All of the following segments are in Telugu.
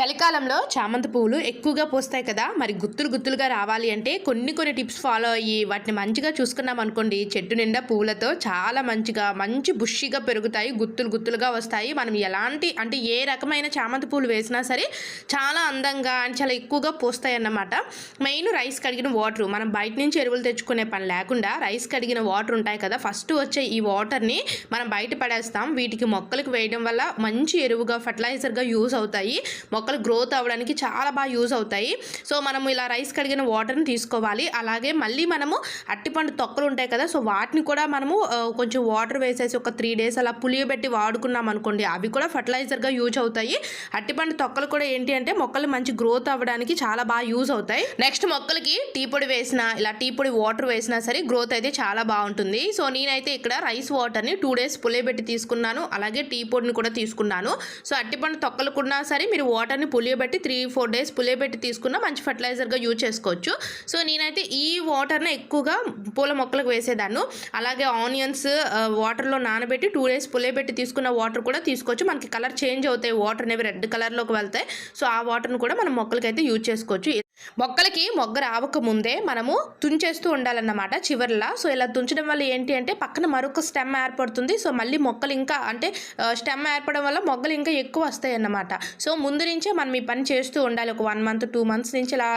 చలికాలంలో చామంతి పువ్వులు ఎక్కువగా పూస్తాయి కదా. మరి గుత్తులు గుత్తులుగా రావాలి అంటే కొన్ని కొన్ని టిప్స్ ఫాలో అయ్యి వాటిని మంచిగా చూసుకున్నాం అనుకోండి. చెట్టు నిండా పువ్వులతో చాలా మంచిగా మంచి బుష్షిగా పెరుగుతాయి. గుత్తులు గుత్తులుగా వస్తాయి. మనం ఎలాంటి అంటే ఏ రకమైన చామంతి పువ్వులు వేసినా సరే చాలా అందంగా అండ్ చాలా ఎక్కువగా పూస్తాయి అన్నమాట. మెయిన్ రైస్ కడిగిన వాటర్ మనం బయట నుంచి ఎరువులు తెచ్చుకునే పని లేకుండా రైస్ కడిగిన వాటర్ ఉంటాయి కదా. ఫస్ట్ వచ్చే ఈ వాటర్ని మనం బయట పడేస్తాం. వీటికి మొక్కలకు వేయడం వల్ల మంచి ఎరువుగా ఫర్టిలైజర్గా యూజ్ అవుతాయి. మొక్క మొక్కలు గ్రోత్ అవ్వడానికి చాలా బాగా యూజ్ అవుతాయి. సో మనము ఇలా రైస్ కడిగిన వాటర్ని తీసుకోవాలి. అలాగే మళ్ళీ మనము అట్టిపండు తొక్కలు ఉంటాయి కదా సో వాటిని కూడా మనము కొంచెం వాటర్ వేసేసి ఒక త్రీ డేస్ అలా పులియబెట్టి వాడుకున్నాం అనుకోండి అవి కూడా ఫర్టిలైజర్గా యూజ్ అవుతాయి. అట్టిపండు తొక్కలు కూడా ఏంటి అంటే మొక్కలు మంచి గ్రోత్ అవ్వడానికి చాలా బాగా యూజ్ అవుతాయి. నెక్స్ట్ మొక్కలకి టీ పొడి వేసినా ఇలా టీ పొడి వాటర్ వేసినా సరే గ్రోత్ అయితే చాలా బాగుంటుంది. సో నేనైతే ఇక్కడ రైస్ వాటర్ని టూ డేస్ పులియబెట్టి తీసుకున్నాను. అలాగే టీ పొడిని కూడా తీసుకున్నాను. సో అట్టిపండు తొక్కలు కూడా సరే మీరు వాటర్ వాటర్ని పులియబెట్టి త్రీ ఫోర్ డేస్ పులియబెట్టి తీసుకున్న మంచి ఫర్టిలైజర్గా యూజ్ చేసుకోవచ్చు. సో నేనైతే ఈ వాటర్ని ఎక్కువగా పూల మొక్కలకు వేసేదాన్ని. అలాగే ఆనియన్స్ వాటర్లో నానబెట్టి టూ డేస్ పులియబెట్టి తీసుకున్న వాటర్ కూడా తీసుకోవచ్చు. మనకి కలర్ చేంజ్ అవుతాయి వాటర్ అనేవి రెడ్ కలర్లోకి వెళ్తాయి. సో ఆ వాటర్ని కూడా మనం మొక్కలకైతే యూజ్ చేసుకోవచ్చు. మొక్కలకి మొగ్గ రావక ముందే మనము తుంచేస్తూ ఉండాలన్నమాట చివరిలా. సో ఇలా తుంచడం వల్ల ఏంటి అంటే పక్కన మరొక స్టెమ్ ఏర్పడుతుంది. సో మళ్ళీ మొక్కలు ఇంకా అంటే స్టెమ్ ఏర్పడడం వల్ల మొగ్గలు ఇంకా ఎక్కువ వస్తాయి అన్నమాట. సో ముందు నుంచే మనం ఈ పని చేస్తూ ఉండాలి. ఒక వన్ మంత్ టూ మంత్స్ నుంచి ఇలా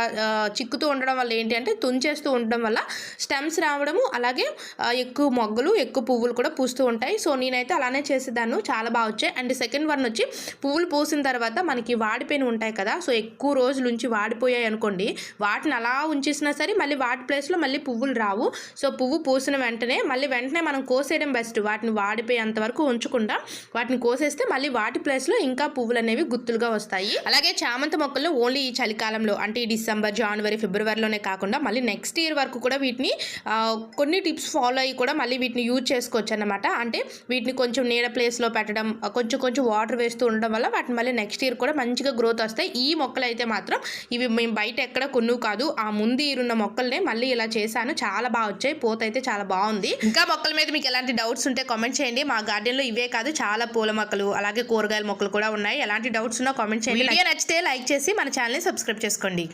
చిక్కుతూ ఉండడం వల్ల ఏంటి అంటే తుంచేస్తూ ఉండడం వల్ల స్టెమ్స్ రావడము అలాగే ఎక్కువ మొగ్గలు ఎక్కువ పువ్వులు కూడా పూస్తూ ఉంటాయి. సో నేనైతే అలానే చేసేదాన్ని. చాలా బాగా వచ్చాయి. అండ్ సెకండ్ వన్ వచ్చి పువ్వులు పూసిన తర్వాత మనకి వాడిపోయిన ఉంటాయి కదా. సో ఎక్కువ రోజుల నుంచి వాడిపోయాయి అనుకోండి వాటిని అలా ఉంచేసినా సరే మళ్ళీ వాటి ప్లేస్లో మళ్ళీ పువ్వులు రావు. సో పువ్వు పూసిన వెంటనే మళ్ళీ వెంటనే మనం కోసేయడం బెస్ట్. వాటిని వాడిపోయేంత వరకు ఉంచకుండా వాటిని కోసేస్తే మళ్ళీ వాటి ప్లేస్లో ఇంకా పువ్వులు అనేవి గుత్తులుగా వస్తాయి. అలాగే చామంతి మొక్కలు ఓన్లీ ఈ చలికాలంలో అంటే ఈ డిసెంబర్ జనవరి ఫిబ్రవరిలోనే కాకుండా మళ్ళీ నెక్స్ట్ ఇయర్ వరకు కూడా వీటిని కొన్ని టిప్స్ ఫాలో అయ్యి కూడా మళ్ళీ వీటిని యూజ్ చేసుకోవచ్చు అన్నమాట అంటే వీటిని కొంచెం నీడ ప్లేస్లో పెట్టడం కొంచెం కొంచెం వాటర్ వేస్తూ ఉండడం వల్ల వాటిని మళ్ళీ నెక్స్ట్ ఇయర్ కూడా మంచిగా గ్రోత్ వస్తాయి. ఈ మొక్కలు అయితే మాత్రం ఇవి మేము బయట ఎక్కడ కొన్ను కాదు ఆ ముందు ఇరున్న మొక్కల్నే మళ్ళీ ఇలా చేశాను. చాలా బాగా వచ్చాయి. పోత అయితే చాలా బాగుంది. ఇంకా మొక్కల మీద మీకు ఎలాంటి డౌట్స్ ఉంటే కామెంట్ చేయండి. మా గార్డెన్లో ఇవే కాదు చాలా పూల మొక్కలు అలాగే కూరగాయల మొక్కలు కూడా ఉన్నాయి. ఎలాంటి డౌట్స్ ఉన్నా కామెంట్ చేయండి. వీడియో నచ్చితే లైక్ చేసి మన ఛానల్ని సబ్స్క్రైబ్ చేసుకోండి.